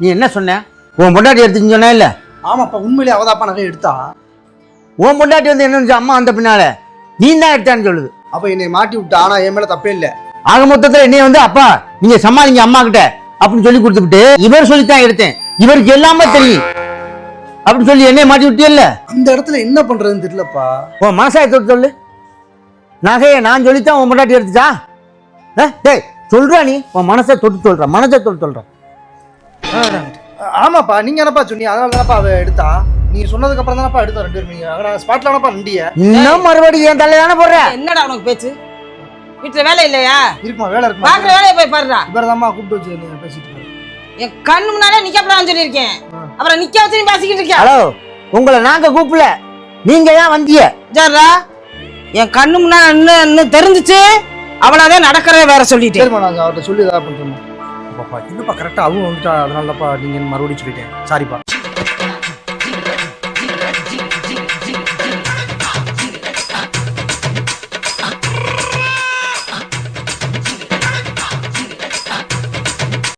நீ என்ன சொன்ன? உன் பொண்டாட்டி எடுத்துன்னு சொன்ன இல்ல? ஆமாப்பா உண்மையிலே அவதாப்பா நகை எடுத்தா. உன் பொண்டாட்டி வந்து என்ன? அம்மா வந்த பின்னால? நீ தான் எடுத்தான்னு சொல்லுது. அப்ப என்னை மாட்டி விட்டா ஆனா என் மேல தப்பே இல்ல. ஆக மொத்தத்துல என்னைய வந்து அப்பா நீங்க சமாளிங்க அம்மா கிட்ட அப்படின்னு சொல்லி கொடுத்துட்டு இவர் சொல்லித்தான் எடுத்தேன். இவருக்கு எல்லாமே தெரியும். அப்படின்னு சொல்லி என்னைய மாட்டி விட்டியல்ல அந்த இடத்துல என்ன பண்றதுன்னு தெரியலப்பா. உன் மனசாய தொட்டு சொல்லு. நகையை நான் சொல்லித்தான் உன் பொண்டாட்டி எடுத்துச்சா? டேய் சொல்றா நீ. உன் மனசை தொட்டு சொல்ற மனசை தொட்டு சொல்ற. ஆமாப்பா நீங்க என்னப்பா சொன்னீங்க? அதனால தானப்பா அவ எடுத்தா? நீங்க சொன்னதுக்கு அப்புறம் தானப்பா எடுத்தோம் ரெண்டு பேரும். நீங்க நான் ஸ்பாட்ல தானப்பா நிண்டிய. இன்னும் மறுபடியும் என் தலையில போடுற? என்னடா உனக்கு பேச்சு? வீட்டுல வேலை இல்லையா? இருக்குமா வேலை இருக்குமா? பாக்குற வேலையை போய் பாருடா. இவர் தான்மா கூப்பிட்டு வச்சு நீங்க பேசிட்டு. என் கண்ணு முன்னாலே நிக்கப்படான்னு சொல்லியிருக்கேன். அப்புறம் நிக்க வச்சு நீ பேசிக்கிட்டு இருக்கியா? ஹலோ உங்களை நாங்க கூப்பிடல. நீங்க தான் வந்திய? ஜர்ரா என் கண்ணு நின்னு தெரிஞ்சுச்சு. அவ்வளவுதான் நடக்கிறத வேற நான் அவர்கிட்ட சொல்லி ஏதாவது பண்றேன் பாப்பா. இல்லைப்பா கரெக்டாக அவங்க வந்துட்டா. அதனால தான்ப்பா நீங்கள் மறுபடியும் சொல்லிட்டேன். சாரிப்பா